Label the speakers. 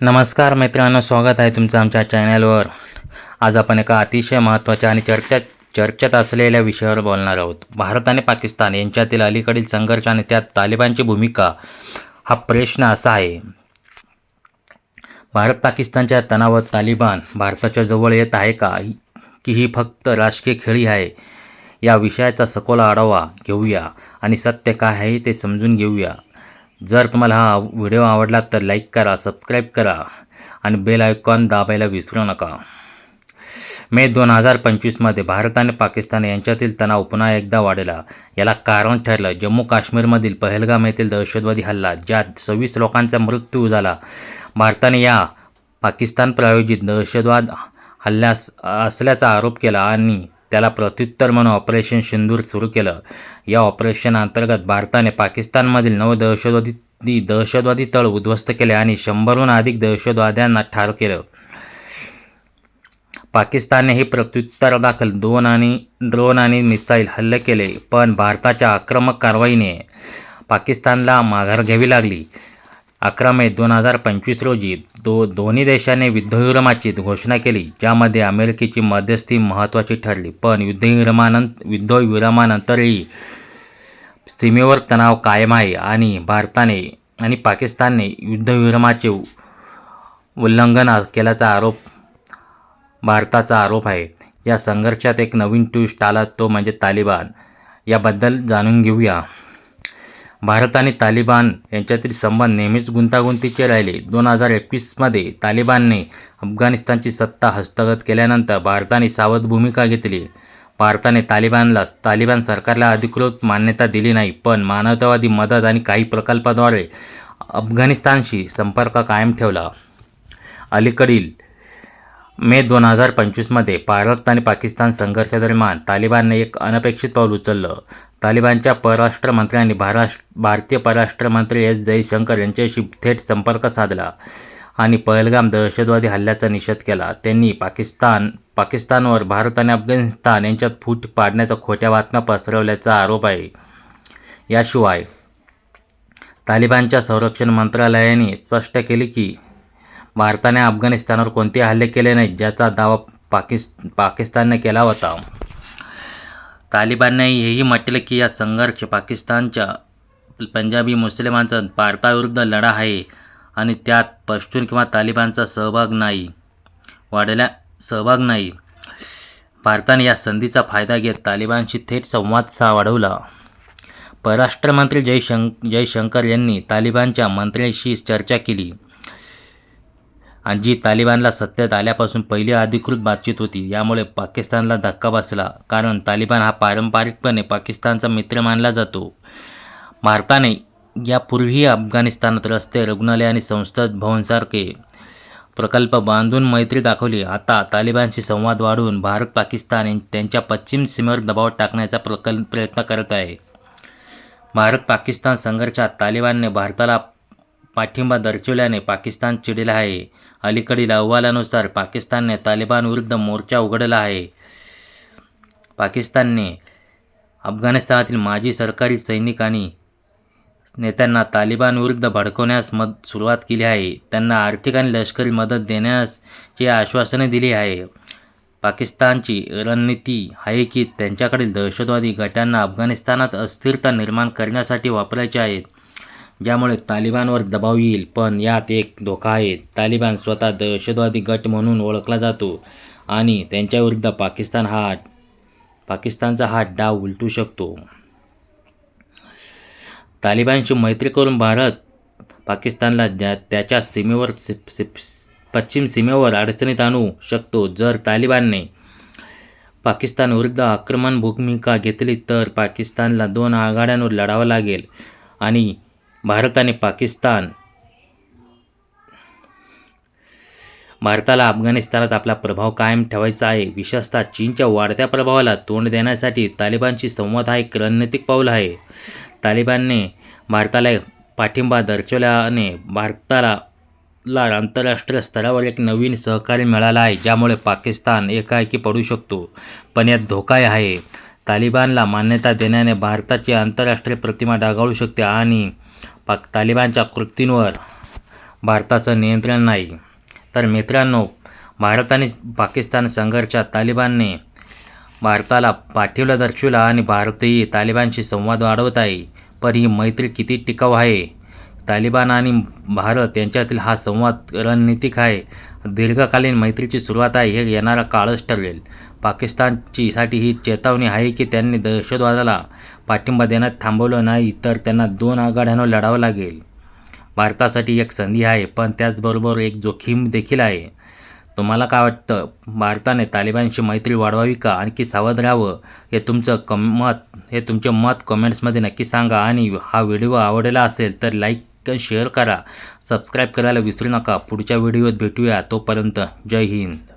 Speaker 1: नमस्कार मित्रांनो स्वागत आहे तुमचं आमच्या चॅनलवर. आज आपण एका अतिशय महत्त्वाच्या आणि चर्चा चर्चेत असलेल्या विषयावर बोलणार आहोत. भारत आणि पाकिस्तान यांच्यातील अलीकडील संघर्ष आणि त्यात तालिबानची भूमिका हा प्रश्न असा आहे. भारत पाकिस्तानच्या तणावात तालिबान भारताच्या जवळ येत आहे का? की ही फक्त राजकीय खेळी आहे? या विषयाचा सखोल आढावा घेऊया आणि सत्य काय आहे ते समजून घेऊया. जर तुम्हाला हा व्हिडिओ आवडला तर लाईक करा सबस्क्राईब करा आणि बेल आयकॉन दाबायला विसरू नका. मे दोन हजार पंचवीसमध्ये भारत आणि पाकिस्तान यांच्यातील तणाव पुन्हा एकदा वाढला. याला कारण ठरलं जम्मू काश्मीरमधील पहलगाम येथील दहशतवादी हल्ला ज्यात सव्वीस लोकांचा मृत्यू झाला. भारताने या पाकिस्तान प्रायोजित दहशतवाद हल्ल्यास असल्याचा आरोप केला आणि त्याला प्रत्युत्तर म्हणून ऑपरेशन सिंदूर सुरू केलं. या ऑपरेशन अंतर्गत भारताने पाकिस्तानमधील नऊ दहशतवादी दहशतवादी तळ उद्ध्वस्त केले आणि शंभरहून अधिक दहशतवाद्यांना ठार केलं. पाकिस्तानने हे प्रत्युत्तर दाखल दोन आणि ड्रोन आणि मिसाईल हल्ले केले पण भारताच्या आक्रमक कारवाईने पाकिस्तानला माघार घ्यावी लागली. अकरा मे दोन हजार पंचवीस रोजी दो दोन्ही देशाने युद्धविरमाची घोषणा केली ज्यामध्ये अमेरिकेची मध्यस्थी महत्त्वाची ठरली. पण युद्धविरामानंत युद्धविरामानंतरही सीमेवर तणाव कायम आहे आणि भारताने आणि पाकिस्तानने युद्धविरमाचे उल्लंघन केल्याचा आरोप भारताचा आरोप आहे. या संघर्षात एक नवीन ट्विस्ट आला तो म्हणजे तालिबान. याबद्दल जाणून घेऊया. भारत आणि तालिबान यांच्यातील संबंध नेहमीच गुंतागुंतीचे राहिले. दोन हजार एकवीसमध्ये तालिबानने अफगाणिस्तानची सत्ता हस्तगत केल्यानंतर भारताने सावध भूमिका घेतली. भारताने तालिबानला तालिबान सरकारला अधिकृत मान्यता दिली नाही पण मानवतावादी मदत आणि काही प्रकल्पाद्वारे अफगाणिस्तानशी संपर्क कायम ठेवला. अलीकडील मे दोन हजार पंचवीसमध्ये भारत आणि पाकिस्तान संघर्षादरम्यान तालिबानने एक अनपेक्षित पाऊल उचललं. तालिबानच्या परराष्ट्र मंत्र्यांनी महाराष्ट्र भारतीय परराष्ट्र मंत्री एस जयशंकर यांच्याशी थेट संपर्क साधला आणि पहलगाम दहशतवादी हल्ल्याचा निषेध केला. त्यांनी पाकिस्तान पाकिस्तानवर भारत आणि अफगाणिस्तान यांच्यात फूट पाडण्याच्या खोट्या बातम्या पसरवल्याचा आरोप आहे. याशिवाय तालिबानच्या संरक्षण मंत्रालयाने स्पष्ट केले की भारताने अफगाणिस्तानवर कोणते हल्ले केले नाहीत ज्याचा दावा पाकिस् पाकिस्तानने केला होता. तालिबानने हेही म्हटले की या संघर्ष पाकिस्तानच्या पंजाबी मुस्लिमांचा भारताविरुद्ध लढा आहे आणि त्यात पश्तून किंवा तालिबानचा सहभाग नाही वाढल्या सहभाग नाही. भारताने या संधीचा फायदा घेत तालिबानशी थेट संवाद सा वाढवला परराष्ट्र मंत्री जयशंक जयशंकर यांनी तालिबानच्या मंत्र्यांशी चर्चा केली. आणि जी तालिबानला सत्तेत आल्यापासून पहिली अधिकृत बातचीत होती यामुळे पाकिस्तानला धक्का बसला. कारण तालिबान हा पारंपरिकपणे पाकिस्तानचा मित्र मानला जातो. भारताने यापूर्वीही अफगाणिस्तानात रस्ते रुग्णालय आणि संसद भवनसारखे प्रकल्प बांधून मैत्री दाखवली. आता तालिबानशी संवाद वाढवून भारत पाकिस्तान त्यांच्या पश्चिम सीमेवर दबाव टाकण्याचा प्रकल्प प्रयत्न करत आहे. भारत पाकिस्तान संघर्षात तालिबानने भारताला पाठिंबा दर्शवल्याने पाकिस्तान चिडला आहे. अलीकडील अहवालानुसार पाकिस्तानने तालिबानविरुद्ध मोर्चा उघडला आहे. पाकिस्तानने अफगाणिस्तानातील माजी सरकारी सैनिक आणि नेत्यांना तालिबानविरुद्ध भडकवण्यास मद सुरुवात केली आहे. त्यांना आर्थिक आणि लष्करी मदत देण्याची आश्वासने दिली आहे. पाकिस्तानची रणनीती आहे की त्यांच्याकडील दहशतवादी गटांना अफगाणिस्तानात अस्थिरता निर्माण करण्यासाठी वापरायचे आहेत. ज्यामुळे तालिबानवर दबाव येईल. पण यात एक धोका आहे. तालिबान स्वतः दहशतवादी गट म्हणून ओळखला जातो आणि त्यांच्याविरुद्ध पाकिस्तान हा पाकिस्तानचा हा डाव उलटू शकतो. तालिबानशी मैत्री करून भारत पाकिस्तानला ज्या त्याच्या सीमेवर सि- पश्चिम सीमेवर अडचणीत आणू शकतो. जर तालिबानने पाकिस्तानविरुद्ध आक्रमण भूमिका घेतली तर पाकिस्तानला दोन आघाड्यांवर लढावं लागेल आणि भारत आणि पाकिस्तान. भारताला अफगाणिस्तानात आपला प्रभाव कायम ठेवायचा आहे. विशेषतः चीनच्या वाढत्या प्रभावाला तोंड देण्यासाठी तालिबानशी संवाद हा एक रणनीतिक पाऊल आहे. तालिबानने भारताला पाठिंबा दर्शवल्याने भारताला ला आंतरराष्ट्रीय स्तरावर एक नवीन सहकार्य मिळाला आहे ज्यामुळे पाकिस्तान एकाएकी पडू शकतो. पण यात धोका आहे. तालिबानला मान्यता देण्याने भारताची आंतरराष्ट्रीय प्रतिमा डागाळू शकते आणि पाक तालिबानच्या कृतींवर भारताचं नियंत्रण नाही. तर मित्रांनो भारत आणि पाकिस्तान संघर्षात तालिबानने भारताला पाठिंबा दर्शवला आणि भारतही तालिबानशी संवाद वाढवत आहे. पण ही मैत्री किती टिकाऊ आहे? तालिबान आणि भारत यांच्यातील हा संवाद रणनीतिक आहे. दीर्घकालीन मैत्रीची सुरुवात आहे हे येणारा काळच ठरवेल पाकिस्तानची साठी ही चेतावणी आहे की त्यांनी दहशतवादाला पाठिंबा देण्यात थांबवलं नाही तर त्यांना दोन आघाड्यांवर लढावं लागेल. भारतासाठी एक संधी आहे पण त्याचबरोबर एक जोखीम देखील आहे. तुम्हाला काय वाटतं? भारताने तालिबानशी मैत्री वाढवावी का? आणखी सावध राहावं? हे तुमचं कम मत हे तुमचे मत कमेंट्समध्ये नक्की सांगा. आणि हा व्हिडिओ आवडलेला असेल तर लाईक शेअर करा. सबस्क्राईब करायला विसरू नका. पुढच्या व्हिडिओत भेटूया. तोपर्यंत जय हिंद.